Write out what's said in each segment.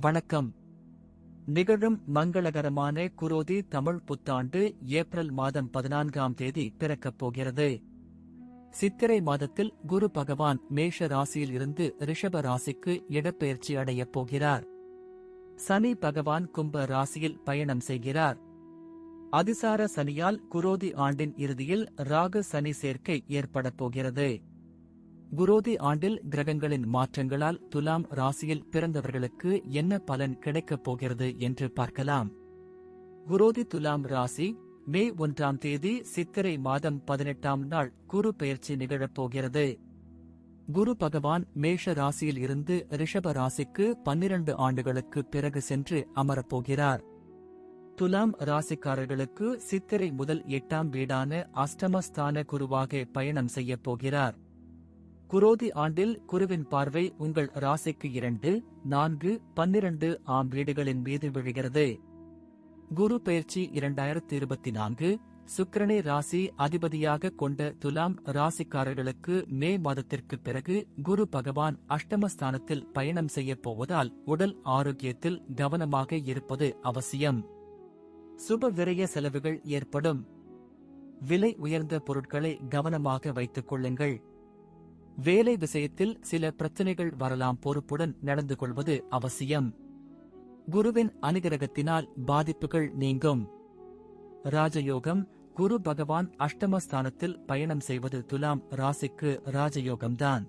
வணக்கம். நிகழும் மங்களகரமான குரோதி தமிழ் புத்தாண்டு ஏப்ரல் மாதம் பதினான்காம் தேதி பிறக்கப் போகிறது. சித்திரை மாதத்தில் குரு பகவான் மேஷ ராசியில் இருந்து ரிஷப ராசிக்கு இடப்பெயர்ச்சி அடையப் போகிறார். சனி பகவான் கும்ப ராசியில் பயணம் செய்கிறார். அதிசார சனியால் குரோதி ஆண்டின் இறுதியில் ராகு சனி சேர்க்கை ஏற்படப் போகிறது. குரோதி ஆண்டில் கிரகங்களின் மாற்றங்களால் துலாம் ராசியில் பிறந்தவர்களுக்கு என்ன பலன் கிடைக்கப் போகிறது என்று பார்க்கலாம். குரோதி துலாம் ராசி மே ஒன்றாம் தேதி சித்திரை மாதம் பதினெட்டாம் நாள் குரு பெயர்ச்சி நிகழப் போகிறது. குரு பகவான் மேஷ ராசியில் இருந்து ரிஷப ராசிக்கு பன்னிரண்டு ஆண்டுகளுக்கு பிறகு சென்று அமரப்போகிறார் துலாம் ராசிக்காரர்களுக்கு சித்திரை முதல் எட்டாம் வீடான அஷ்டமஸ்தான குருவாக பயணம் செய்யப் போகிறார். குரோதி ஆண்டில் குருவின் பார்வை உங்கள் ராசிக்கு இரண்டு நான்கு பன்னிரண்டு ஆம் வீடுகளின் மீது விழுகிறது. குரு பெயர்ச்சி இரண்டாயிரத்தி இருபத்தி நான்கு சுக்கிரனை ராசி அதிபதியாக கொண்ட துலாம் ராசிக்காரர்களுக்கு மே மாதத்திற்கு பிறகு குரு பகவான் அஷ்டமஸ்தானத்தில் பயணம் செய்யப் போவதால் உடல் ஆரோக்கியத்தில் கவனமாக இருப்பது அவசியம். சுப விரய செலவுகள் ஏற்படும். விலை உயர்ந்த பொருட்களை கவனமாக வைத்துக் கொள்ளுங்கள். வேலை விஷயத்தில் சில பிரச்சனைகள் வரலாம் பொறுப்புடன் நடந்து கொள்வது அவசியம். குருவின் அனுகிரகத்தினால் பாதிப்புகள் நீங்கும். ராஜயோகம் குரு பகவான் அஷ்டமஸ்தானத்தில் பயணம் செய்வது துலாம் ராசிக்கு ராஜயோகம்தான்.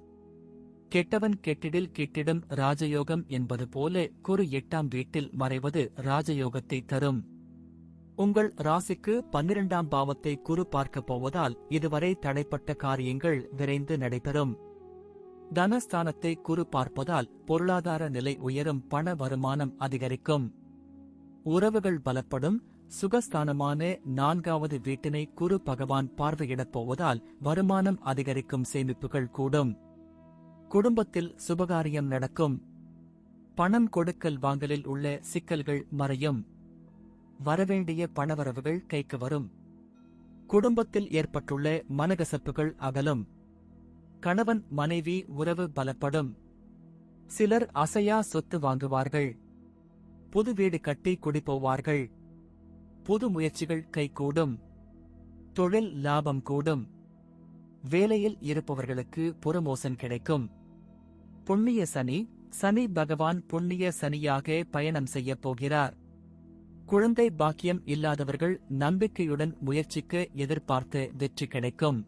கெட்டவன் கெட்டிடில் கிட்டிடும் ராஜயோகம் என்பது போல குரு எட்டாம் வீட்டில் மறைவது ராஜயோகத்தை தரும். உங்கள் ராசிக்கு பன்னிரண்டாம் பாவத்தை குரு பார்க்கப் போவதால் இதுவரை தடைப்பட்ட காரியங்கள் விரைந்து நடைபெறும். தனஸ்தானத்தை குறு பார்ப்பதால் பொருளாதார நிலை உயரும் பண வருமானம் அதிகரிக்கும். உறவுகள் பலப்படும் சுகஸ்தானமான நான்காவது வீட்டினை குரு பகவான் பார்வையிடப் போவதால் வருமானம் அதிகரிக்கும் சேமிப்புகள் கூடும். குடும்பத்தில் சுபகாரியம் நடக்கும். பணம் கொடுக்கல் வாங்கலில் உள்ள சிக்கல்கள் மறையும். வரவேண்டிய பணவரவுகள் கைக்கு வரும். குடும்பத்தில் ஏற்பட்டுள்ள மனகசப்புகள் அகலும். கணவன் மனைவி உறவு பலப்படும். சிலர் அசையா சொத்து வாங்குவார்கள். புது வீடு கட்டி குடிப்போவார்கள் புது முயற்சிகள் கைகூடும். தொழில் லாபம் கூடும். வேலையில் இருப்பவர்களுக்கு புறமோசன் கிடைக்கும். புண்ணிய சனி சனி பகவான் புண்ணிய சனியாக பயணம் செய்யப் போகிறார். குழந்தை பாக்கியம் இல்லாதவர்கள் நம்பிக்கையுடன் முயற்சிக்க எதிர்பார்த்த வெற்றி கிடைக்கும்.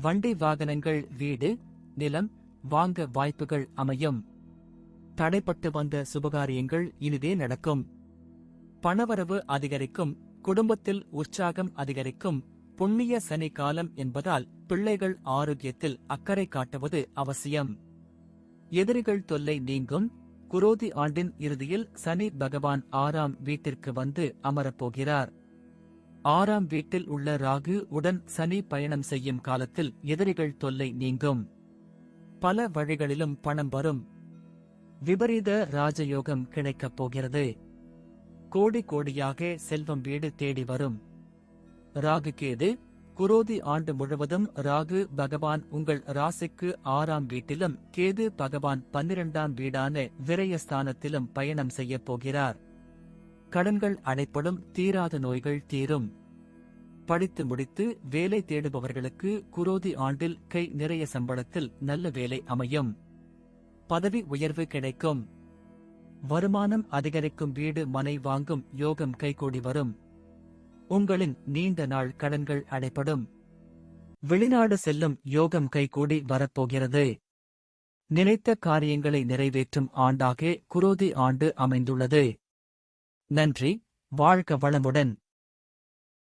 வண்டி வாகனங்கள் வீடு நிலம் வாங்க வாய்ப்புகள் அமையும். தடைப்பட்டு வந்த சுபகாரியங்கள் இனிதே நடக்கும். பணவரவு அதிகரிக்கும் குடும்பத்தில் உற்சாகம் அதிகரிக்கும் புண்ணிய சனி காலம் என்பதால் பிள்ளைகள் ஆரோக்கியத்தில் அக்கறை காட்டுவது அவசியம். எதிரிகள் தொல்லை நீங்கும் குரோதி ஆண்டின் இறுதியில் சனி பகவான் ஆறாம் வீட்டிற்கு வந்து அமரப்போகிறார். ஆறாம் வீட்டில் உள்ள ராகு உடன் சனி பயணம் செய்யும் காலத்தில் எதிரிகள் தொல்லை நீங்கும். பல வழிகளிலும் பணம் வரும். விபரீத ராஜயோகம் கிடைக்கப் போகிறது. கோடி கோடியாக செல்வம் வீடு தேடி வரும். ராகு கேது குரோதி ஆண்டு முழுவதும் ராகு பகவான் உங்கள் ராசிக்கு ஆறாம் வீட்டிலும் கேது பகவான் பன்னிரண்டாம் வீடான விரயஸ்தானத்திலும் பயணம் செய்யப் போகிறார். கடன்கள் அடைப்படும் தீராத நோய்கள் தீரும். படித்து முடித்து வேலை தேடுபவர்களுக்கு குரோதி ஆண்டில் கை நிறைய சம்பளத்தில் நல்ல வேலை அமையும். பதவி உயர்வு கிடைக்கும். வருமானம் அதிகரிக்கும் வீடு மனை வாங்கும் யோகம் கைகூடி வரும். உங்களின் நீண்ட நாள் கடன்கள் அடைப்படும். வெளிநாடு செல்லும் யோகம் கைகூடி வரப்போகிறது. நினைத்த காரியங்களை நிறைவேற்றும் ஆண்டாக குரோதி ஆண்டு அமைந்துள்ளது. நன்றி வாழ்க வளமுடன்.